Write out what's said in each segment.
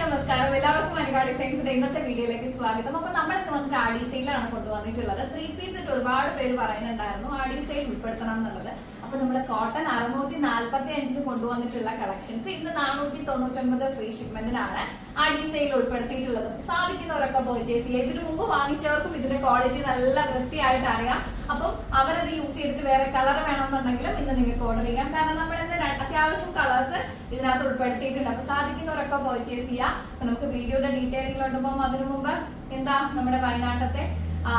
നമസ്കാരം. എല്ലാവർക്കും മനുകാ ഡിസൈൻസിന്റെ ഇന്നത്തെ വീഡിയോയിലേക്ക് സ്വാഗതം. അപ്പൊ നമ്മൾ ഇന്ന് വന്നിട്ട് ആഡി സെയിലാണ് കൊണ്ടുവന്നിട്ടുള്ളത്. ത്രീ പീസ് ഇട്ട് ഒരുപാട് പേര് പറയുന്നുണ്ടായിരുന്നു ആഡി സെയിൽ ഉൾപ്പെടുത്തണം എന്നുള്ളത്. അപ്പൊ നമ്മൾ കോട്ടൺ അറുന്നൂറ്റി നാല്പത്തി അഞ്ചിന് കൊണ്ടുവന്നിട്ടുള്ള കളക്ഷൻസ് ഇന്ന് നാനൂറ്റി തൊണ്ണൂറ്റൊൻപത് ഫ്രീ ഷിപ്മെന്റിനാണ് ആഡി സെയിൽ ഉൾപ്പെടുത്തിയിട്ടുള്ളത്. സാധിക്കുന്നവരൊക്കെ പർച്ചേസ് ചെയ്യുക. ഇതിനു മുമ്പ് വാങ്ങിച്ചവർക്കും ഇതിന്റെ ക്വാളിറ്റി നല്ല വൃത്തിയായിട്ട് അറിയാം അപ്പം അവരത് യൂസ് ചെയ്തിട്ട് വേറെ കളർ വേണമെന്നുണ്ടെങ്കിലും ഇന്ന് നിങ്ങൾക്ക് ഓർഡർ ചെയ്യാം. കാരണം നമ്മൾ ഇന്ന് അത്യാവശ്യം കളേഴ്സ് ഇതിനകത്ത് ഉൾപ്പെടുത്തിയിട്ടുണ്ട്. അപ്പൊ സാധിക്കുന്നവരൊക്കെ പർച്ചേസ് ചെയ്യാം നമുക്ക് വീഡിയോയുടെ ഡീറ്റെയിലിംഗിലോട്ട് പോകുമ്പോൾ അതിനു മുമ്പ് എന്താ നമ്മുടെ വയനാട്ടത്തെ ആ,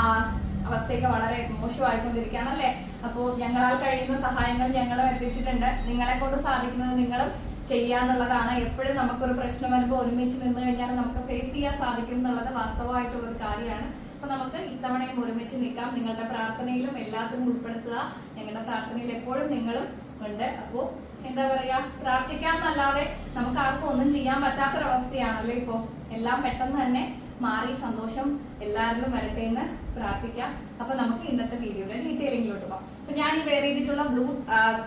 അവസ്ഥയൊക്കെ വളരെ മോശമായിക്കൊണ്ടിരിക്കുകയാണ് അല്ലേ അപ്പോൾ ഞങ്ങളാൽ കഴിയുന്ന സഹായങ്ങൾ ഞങ്ങളും എത്തിച്ചിട്ടുണ്ട്. നിങ്ങളെ കൊണ്ട് സാധിക്കുന്നത് നിങ്ങളും ചെയ്യാന്നുള്ളതാണ്. എപ്പോഴും നമുക്കൊരു പ്രശ്നം വരുമ്പോൾ ഒരുമിച്ച് നിന്ന് കഴിഞ്ഞാൽ നമുക്ക് ഫേസ് ചെയ്യാൻ സാധിക്കും എന്നുള്ളത് വാസ്തവമായിട്ടുള്ള ഒരു കാര്യമാണ്. അപ്പൊ നമുക്ക് ഇത്തവണയും ഒരുമിച്ച് നിൽക്കാം. നിങ്ങളുടെ പ്രാർത്ഥനയിലും എല്ലാത്തിനും ഉൾപ്പെടുത്തുക. ഞങ്ങളുടെ പ്രാർത്ഥനയിൽ എപ്പോഴും നിങ്ങളും ഉണ്ട്. അപ്പോ എന്താ പറയാ? പ്രാർത്ഥിക്കാം എന്നല്ലാതെ നമുക്ക് ആർക്കും ഒന്നും ചെയ്യാൻ പറ്റാത്തൊരവസ്ഥയാണല്ലോ ഇപ്പോ. എല്ലാം പെട്ടെന്ന് തന്നെ മാറി സന്തോഷം എല്ലാവരിലും വരട്ടെ എന്ന് പ്രാർത്ഥിക്കാം. അപ്പൊ നമുക്ക് ഇന്നത്തെ വീഡിയോയുടെ ഡീറ്റെയിലിംഗിലോട്ട് പോകാം. അപ്പൊ ഞാൻ ഈ വെയർ ചെയ്തിട്ടുള്ള ബ്ലൂ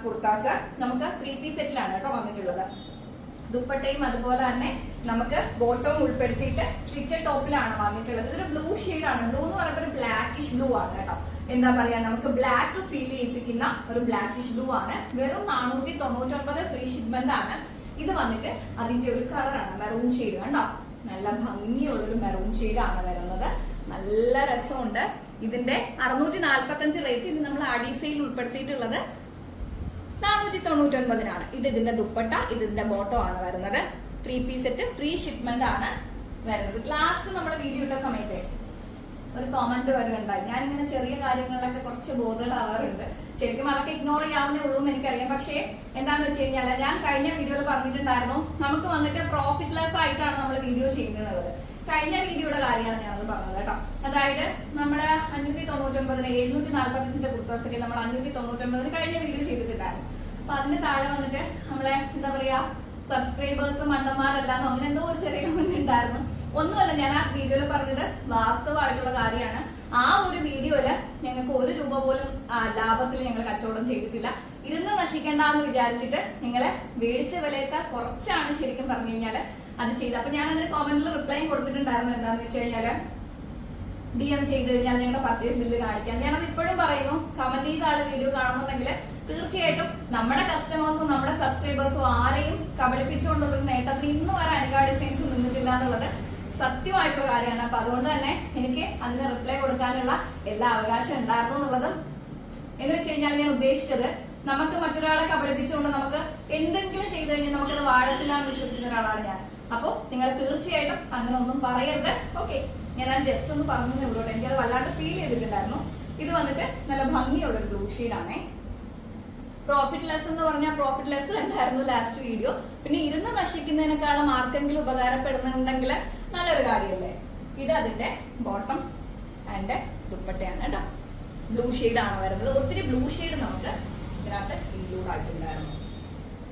കുർത്താസ് നമുക്ക് ത്രീ പീസ് സെറ്റിലാണ് കേട്ടോ വന്നിട്ടുള്ളത്. ദുപ്പട്ടയും അതുപോലെ തന്നെ നമുക്ക് ബോട്ടവും ഉൾപ്പെടുത്തിയിട്ട് സ്ലിറ്റഡ് ടോപ്പിലാണ് വന്നിട്ടുള്ളത്. ഇതൊരു ബ്ലൂ ആണ്. ബ്ലൂ എന്ന് പറയുമ്പോൾ ഒരു ബ്ലാക്കിഷ് ബ്ലൂ ആണ് കേട്ടോ. എന്താ പറയാ? നമുക്ക് ബ്ലാക്ക് ഫീൽ ചെയ്യിപ്പിക്കുന്ന ഒരു ബ്ലാക്കിഷ് ബ്ലൂ ആണ്. വെറും നാനൂറ്റി തൊണ്ണൂറ്റി ഒൻപത് ഫ്രീ ഷിപ്മെന്റ് ആണ്. ഇത് വന്നിട്ട് അതിന്റെ ഒരു കളറാണ് മെറൂൺ ഷെയ്ഡ് കണ്ടോ നല്ല ഭംഗിയുള്ളൊരു മെറൂൺ ആണ് വരുന്നത്. നല്ല രസമുണ്ട്. ഇതിന്റെ അറുന്നൂറ്റി നാൽപ്പത്തഞ്ച് റേറ്റ് ഇത് നമ്മൾ അഡീസയിൽ ഉൾപ്പെടുത്തിയിട്ടുള്ളത് നാനൂറ്റി തൊണ്ണൂറ്റി ഒൻപതിനാണ് ഇത് ഇതിന്റെ ദുപ്പട്ട ഇത് ഇതിന്റെ ബോട്ടോ ആണ് വരുന്നത്. Three piece set free shipment ആണ് വരുന്നത്. ലാസ്റ്റ് നമ്മൾ വീഡിയോ ഇട്ട സമയത്തെ ഒരു കോമന്റ് വരുന്നുണ്ടായി ഞാനിങ്ങനെ ചെറിയ കാര്യങ്ങളിലൊക്കെ കുറച്ച് ബോധമാവാറുണ്ട് ശരിക്കും അതൊക്കെ ഇഗ്നോർ ചെയ്യാവുന്നേ ഉള്ളൂ എന്ന് എനിക്കറിയാം. പക്ഷേ എന്താണെന്ന് വെച്ച് കഴിഞ്ഞാൽ ഞാൻ കഴിഞ്ഞ വീഡിയോയിൽ പറഞ്ഞിട്ടുണ്ടായിരുന്നു നമുക്ക് വന്നിട്ട് പ്രോഫിറ്റ്ലെസ് ആയിട്ടാണ് നമ്മൾ വീഡിയോ ചെയ്യുന്നത്. കഴിഞ്ഞ വീഡിയോയുടെ കാര്യമാണ് ഞാനത് പറഞ്ഞത് കേട്ടോ. അതായത് നമ്മൾ അഞ്ഞൂറ്റി തൊണ്ണൂറ്റൊമ്പതിന് എഴുന്നൂറ്റി നാല്പത്തിയഞ്ചിന്റെ കുർത്താസൊക്കെ നമ്മൾ അഞ്ഞൂറ്റി തൊണ്ണൂറ്റൊമ്പതിന് കഴിഞ്ഞ വീഡിയോ ചെയ്തിട്ടുണ്ടായിരുന്നു. അപ്പൊ അതിന്റെ താഴെ വന്നിട്ട് നമ്മളെ എന്താ പറയാ സബ്സ്ക്രൈബേഴ്സ് മണ്ടന്മാരല്ലാന്നോ അങ്ങനെ എന്തോ ഒരു ചെറിയ കമന്റ് ഉണ്ടായിരുന്നു. ഒന്നുമല്ല ഞാൻ ആ വീഡിയോയിൽ പറഞ്ഞത് വാസ്തവമായിട്ടുള്ള കാര്യമാണ്. ആ ഒരു വീഡിയോയിൽ ഞങ്ങൾക്ക് ഒരു രൂപ പോലും ലാഭത്തിൽ ഞങ്ങൾ കച്ചവടം ചെയ്തിട്ടില്ല. ഇരുന്ന് നശിക്കണ്ട എന്ന് വിചാരിച്ചിട്ട് നിങ്ങളെ മേടിച്ച വിലയേക്കാൾ കുറച്ചാണ് ശരിക്കും പറഞ്ഞു കഴിഞ്ഞാൽ അത് ചെയ്ത് അപ്പൊ ഞാൻ അതിന് കോമന്റിൽ റിപ്ലൈ കൊടുത്തിട്ടുണ്ടായിരുന്നു എന്താന്ന് വെച്ച് കഴിഞ്ഞാൽ ഡി എം ചെയ്ത് കഴിഞ്ഞാൽ നിങ്ങളുടെ പർച്ചേസ് ബില്ല് കാണിക്കാം. ഞാനത് ഇപ്പോഴും പറയുന്നു. കമന്റ് ചെയ്ത ആൾ വീഡിയോ കാണുന്നുണ്ടെങ്കിൽ തീർച്ചയായിട്ടും നമ്മുടെ കസ്റ്റമേഴ്സും നമ്മുടെ സബ്സ്ക്രൈബേഴ്സും ആരെയും കബളിപ്പിച്ചുകൊണ്ടുള്ള നേട്ടത്തിൽ ഇന്ന് വരെ അനുകാ ഡിസൈൻസ് നിന്നിട്ടില്ല എന്നുള്ളത് സത്യമായിട്ടുള്ള കാര്യമാണ്. അപ്പൊ അതുകൊണ്ട് തന്നെ എനിക്ക് അതിന് റിപ്ലൈ കൊടുക്കാനുള്ള എല്ലാ അവകാശം ഉണ്ടായിരുന്നു എന്നുള്ളതും എന്ന് വെച്ച് കഴിഞ്ഞാൽ ഞാൻ ഉദ്ദേശിച്ചത് നമുക്ക് മറ്റൊരാളെ കബളിപ്പിച്ചുകൊണ്ട് നമുക്ക് എന്തെങ്കിലും ചെയ്തു കഴിഞ്ഞാൽ നമുക്കത് വാഴത്തില്ല എന്ന് വിശ്വസിക്കുന്ന ഒരാളാണ് ഞാൻ. അപ്പോ നിങ്ങൾ തീർച്ചയായിട്ടും അങ്ങനെ ഒന്നും പറയരുത്. ഓക്കെ ഞാൻ അത് ജസ്റ്റ് ഒന്ന് പറഞ്ഞു ഉള്ളൂ എനിക്കത് വല്ലാണ്ട് ഫീൽ ചെയ്തിട്ടുണ്ടായിരുന്നു. ഇത് വന്നിട്ട് നല്ല ഭംഗിയുള്ള ഒരു ബ്ലൂ പ്രോഫിറ്റ് ലെസ് എന്ന് പറഞ്ഞാൽ പ്രോഫിറ്റ് ലെസ് എന്തായിരുന്നു ലാസ്റ്റ് വീഡിയോ പിന്നെ ഇരുന്ന് നശിക്കുന്നതിനേക്കാളും ആർക്കെങ്കിലും ഉപകാരപ്പെടുന്നുണ്ടെങ്കിൽ നല്ലൊരു കാര്യമല്ലേ? ഇത് അതിന്റെ ബോട്ടം ആൻഡ് ദുപ്പട്ടയാണ് കേട്ടോ. ബ്ലൂ ആണ് വരുന്നത്. ഒത്തിരി ബ്ലൂ ഷെയ്ഡ് നമുക്ക് ഇതിനകത്ത് ഇൻക്ലൂഡ് ആയിട്ടുണ്ടായിരുന്നു.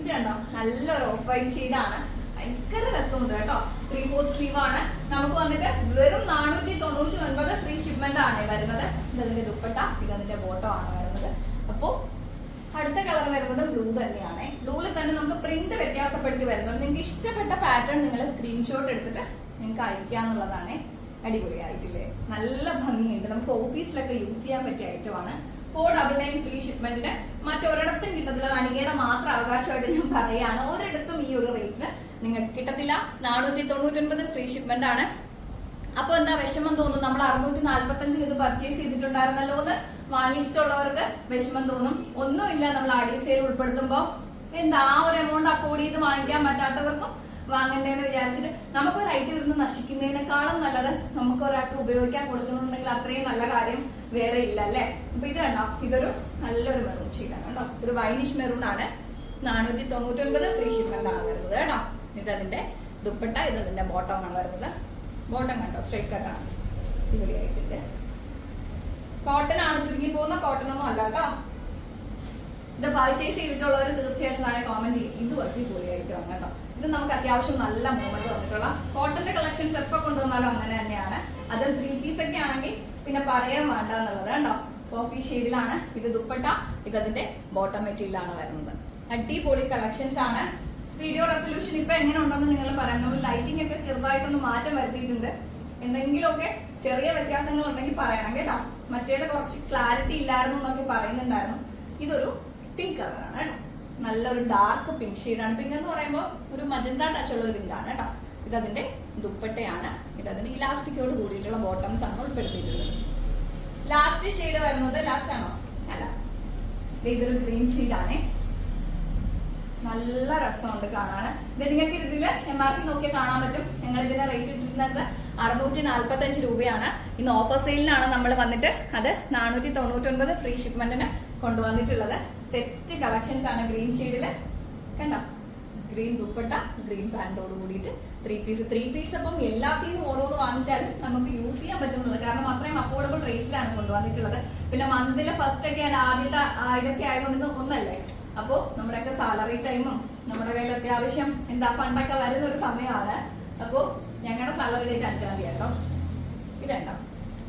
ഇത് കണ്ടോ? നല്ലൊരു ഓഫ് വൈറ്റ് ആണ്. ഭയങ്കര രസമുണ്ട് കേട്ടോ. ത്രീ ഫോർത്ത് സ്ലീവ് ആണ്. നമുക്ക് വന്നിട്ട് വെറും നാനൂറ്റി തൊണ്ണൂറ്റി ഒൻപത് ഫ്രീ ഷിപ്മെന്റ് ആണ് വരുന്നത്. ഇതിന്റെ ദുപ്പട്ട ഇതിന്റെ ബോട്ടോ ആണ് വരുന്നത്. അപ്പോ അടുത്ത കളർ വരുന്നത് ബ്ലൂ തന്നെയാണ്. ബ്ലൂവിൽ തന്നെ നമുക്ക് പ്രിന്റ് വ്യത്യാസപ്പെടുത്തി വരുന്നുണ്ട്. നിങ്ങൾക്ക് ഇഷ്ടപ്പെട്ട പാറ്റേൺ നിങ്ങൾ സ്ക്രീൻഷോട്ട് എടുത്തിട്ട് നിങ്ങൾക്ക് അയക്കാന്നുള്ളതാണ് അടിപൊളിയായിട്ടില്ലേ? നല്ല ഭംഗിയുണ്ട്. നമുക്ക് ഓഫീസിലൊക്കെ യൂസ് ചെയ്യാൻ പറ്റിയ ഐറ്റമാണ് ഫോർ ഡബിൾ നയൻ ഫ്രീ ഷിപ്മെന്റിന് മറ്റൊരിടത്തും കിട്ടത്തില്ല. അനികയുടെ മാത്രം അവകാശമായിട്ട് ഞാൻ പറയുകയാണ് ഒരിടത്തും ഈ ഒരു റേറ്റിന് നിങ്ങൾക്ക് കിട്ടത്തില്ല. നാനൂറ്റി തൊണ്ണൂറ്റൊൻപത് ഫ്രീ ഷിപ്മെന്റ് ആണ്. അപ്പൊ എന്താ വിഷമം തോന്നുന്നു? നമ്മൾ അറുന്നൂറ്റി നാല്പത്തഞ്ചിന് ഇത് പർച്ചേസ് ചെയ്തിട്ടുണ്ടായിരുന്നല്ലോ എന്ന്. വാങ്ങിച്ചിട്ടുള്ളവർക്ക് വിഷമം തോന്നും. ഒന്നുമില്ല നമ്മൾ ആടി സെയിൽ ഉൾപ്പെടുത്തുമ്പോ എന്താ ആ ഒരു എമൗണ്ട് അഫോർഡ് ചെയ്ത് വാങ്ങിക്കാൻ പറ്റാത്തവർക്കും വാങ്ങണ്ടേന്ന് വിചാരിച്ചിട്ട് നമുക്ക് റൈറ്റ് വരുന്ന നശിക്കുന്നതിനേക്കാളും നല്ലത് നമുക്ക് ഒരാൾക്ക് ഉപയോഗിക്കാൻ കൊടുക്കുന്നുണ്ടെങ്കിൽ അത്രയും നല്ല കാര്യം വേറെ ഇല്ല അല്ലേ? അപ്പൊ ഇത് കണ്ടോ? ഇതൊരു നല്ലൊരു മെറൂൺ ഷീറ്റാണ് കേട്ടോ. ഒരു വൈനിഷ് മെറൂൺ ആണ്. നാനൂറ്റി തൊണ്ണൂറ്റി ഒൻപത് ഫ്രീ ഷിപ്മെന്റ് ആണ് വരുന്നത് കേട്ടോ. ഇതതിന്റെ ദുപ്പട്ട ഇതതിന്റെ ബോട്ടം ആണ് വരുന്നത്. ബോട്ടം കണ്ടോ? സ്ട്രൈറ്റ് കട്ടാണ് ഇവിടെയായിട്ടുണ്ട് കോട്ടൺ ആണ് ചുരുങ്ങി പോകുന്ന കോട്ടൺ ഒന്നും അല്ല കേട്ടോ. ഇത് പർച്ചേസ് ചെയ്തിട്ടുള്ളവർ തീർച്ചയായിട്ടും താഴെ കോമന്റ് ചെയ്യും. ഇത് വലിയ പൊളിയായിരിക്കും കേട്ടോ. ഇത് നമുക്ക് അത്യാവശ്യം നല്ല മൂവ്മെന്റ് വന്നിട്ടുള്ള കോട്ടന്റെ കളക്ഷൻസ് എപ്പോ കൊണ്ടുവന്നാലും അങ്ങനെ തന്നെയാണ്. അത് ത്രീ പീസ് ഒക്കെ ആണെങ്കിൽ പിന്നെ പറയാൻ വേണ്ട എന്നുള്ളത് കണ്ടോ കോഫി ഷെയ്ഡിലാണ് ഇത് ദുപ്പട്ട ഇത് അതിന്റെ ബോട്ടം മെറ്റീരിയലാണ് വരുന്നത്. അടിപൊളി കളക്ഷൻസ് ആണ്. വീഡിയോ റെസൊല്യൂഷൻ ഇപ്പൊ എങ്ങനെ ഉണ്ടെന്ന് നിങ്ങൾ പറയാം. നമ്മൾ ലൈറ്റിംഗ് ഒക്കെ ചെറുതായിട്ടൊന്ന് മാറ്റം വരുത്തിയിട്ടുണ്ട്. എന്തെങ്കിലുമൊക്കെ ചെറിയ വ്യത്യാസങ്ങൾ ഉണ്ടെങ്കിൽ പറയണം കേട്ടോ. മറ്റേത് കുറച്ച് ക്ലാരിറ്റി ഇല്ലായിരുന്നു എന്നൊക്കെ പറയുന്നുണ്ടായിരുന്നു. ഇതൊരു പിങ്ക് കളറാണ് കേട്ടോ. നല്ലൊരു ഡാർക്ക് പിങ്ക് ഷെയ്ഡാണ് പിങ്ക് എന്ന് പറയുമ്പോൾ ഒരു മജന്ത ടച്ച് ഉള്ള ഒരു പിങ്ക് ആണ് കേട്ടോ. അതിന്റെ ദുപ്പട്ടയാണ്. ഇത് അതിന് ഇലാസ്റ്റിക്കോട് കൂടിയിട്ടുള്ള ബോട്ടംസ് ആണ് ഉൾപ്പെടുത്തിയിട്ടുള്ളത്. ലാസ്റ്റ് ഷെയ്ഡ് വരുന്നത് ലാസ്റ്റ് ആണോ? അല്ല. ഇതൊരു ഗ്രീൻ ഷെയ്ഡാണേ നല്ല രസമുണ്ട് കാണാൻ ഇത് നിങ്ങൾക്ക് ഇതിൽ എം ആർ പി നോക്കിയാൽ കാണാൻ പറ്റും. ഞങ്ങൾ ഇതിന്റെ റേറ്റ് ഇട്ടിരുന്നത് അറുന്നൂറ്റി നാല്പത്തി അഞ്ച് രൂപയാണ്. ഇന്ന് ഓഫർ സെയിലിനാണ് നമ്മൾ വന്നിട്ട് അത് നാനൂറ്റി തൊണ്ണൂറ്റി ഒൻപത് ഫ്രീ ഷിപ്മെന്റിന് കൊണ്ടുവന്നിട്ടുള്ളത്. സെറ്റ് കളക്ഷൻസ് ആണ് ഗ്രീൻ ഷെയ്ഡിൽ കണ്ടോ? ഗ്രീൻ ദുപ്പട്ട ഗ്രീൻ പാന്റോട് കൂടിയിട്ട് ത്രീ പീസ് ത്രീ പീസ് അപ്പം എല്ലാത്തിനും ഓരോന്ന് വാങ്ങിച്ചാലും നമുക്ക് യൂസ് ചെയ്യാൻ പറ്റുന്നത്. കാരണം അത്രയും അഫോർഡബിൾ റേറ്റിലാണ് കൊണ്ടുവന്നിട്ടുള്ളത്. പിന്നെ മന്തിലെ ഫസ്റ്റ് ഒക്കെ ആദ്യത്തെ ഇതൊക്കെ ആയതുകൊണ്ട് ഒന്നല്ലേ? അപ്പോ നമ്മുടെയൊക്കെ സാലറി ടൈമും നമ്മുടെ കയ്യിൽ അത്യാവശ്യം എന്താ ഫണ്ടൊക്കെ വരുന്ന ഒരു സമയമാണ്. അപ്പോ അഞ്ചാം തീയതി കേട്ടോ. ഇതുണ്ടോ.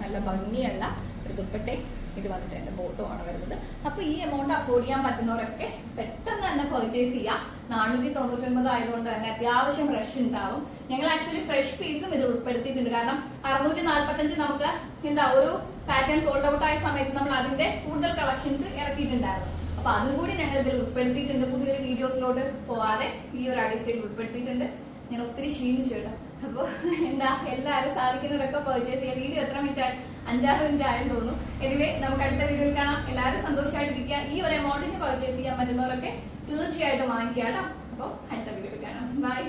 നല്ല ഭംഗിയുള്ള ഒരു ദുപ്പട്ടെ ഇത് വന്നിട്ട് എന്റെ ബോട്ടോ ആണ് വരുന്നത്. അപ്പൊ ഈ എമൗണ്ട് അഫോർഡ് ചെയ്യാൻ പറ്റുന്നവരൊക്കെ പെട്ടെന്ന് തന്നെ പർച്ചേസ് ചെയ്യാം. നാനൂറ്റി തൊണ്ണൂറ്റി ഒൻപത് ആയതുകൊണ്ട് തന്നെ അത്യാവശ്യം ഫ്രഷ് ഉണ്ടാവും. ഞങ്ങൾ ആക്ച്വലി ഫ്രഷ് പീസും ഇത് ഉൾപ്പെടുത്തിയിട്ടുണ്ട്. കാരണം അറുന്നൂറ്റി നാല്പത്തഞ്ച് നമുക്ക് എന്താ ഒരു പാറ്റേൺ സോൾഡ് ഔട്ട് ആയ സമയത്ത് നമ്മൾ അതിന്റെ കൂടുതൽ കളക്ഷൻസ് ഇറക്കിയിട്ടുണ്ടായിരുന്നു. അപ്പൊ അതും കൂടി ഞങ്ങൾ ഇതിൽ ഉൾപ്പെടുത്തിയിട്ടുണ്ട്. പുതിയൊരു വീഡിയോസിലോട്ട് പോവാതെ ഈ ഒരു അഡീസിൽ ഉൾപ്പെടുത്തിയിട്ടുണ്ട്. ഞാൻ ഒത്തിരി ക്ഷീണിച്ചു കേട്ടോ. അപ്പൊ എന്താ എല്ലാവരും സാധിക്കുന്നവരൊക്കെ പർച്ചേസ് ചെയ്യാം. വീഡിയോ എത്ര മിനിറ്റ്? ആയി അഞ്ചാറ് മിനിറ്റ് ആയെന്ന് തോന്നുന്നു. എനിവേ നമുക്ക് അടുത്ത വീഡിയോയിൽ കാണാം. എല്ലാവരും സന്തോഷമായിട്ട് ഇരിക്കുക ഈ ഒരു എമൗണ്ടിന് പർച്ചേസ് ചെയ്യാൻ പറ്റുന്നവരൊക്കെ തീർച്ചയായിട്ടും വാങ്ങിക്കുക കേട്ടോ. അപ്പോൾ അടുത്ത വീഡിയോയിൽ കാണാം. ബൈ